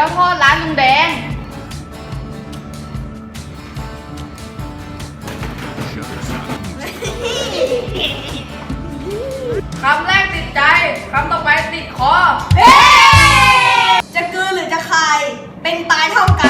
ยวทอดร้านลุงแดง คำแรกติดใจ คำต่อไปติดคอ จะกืนหรือจะคาย เป็นตายเท่ากัน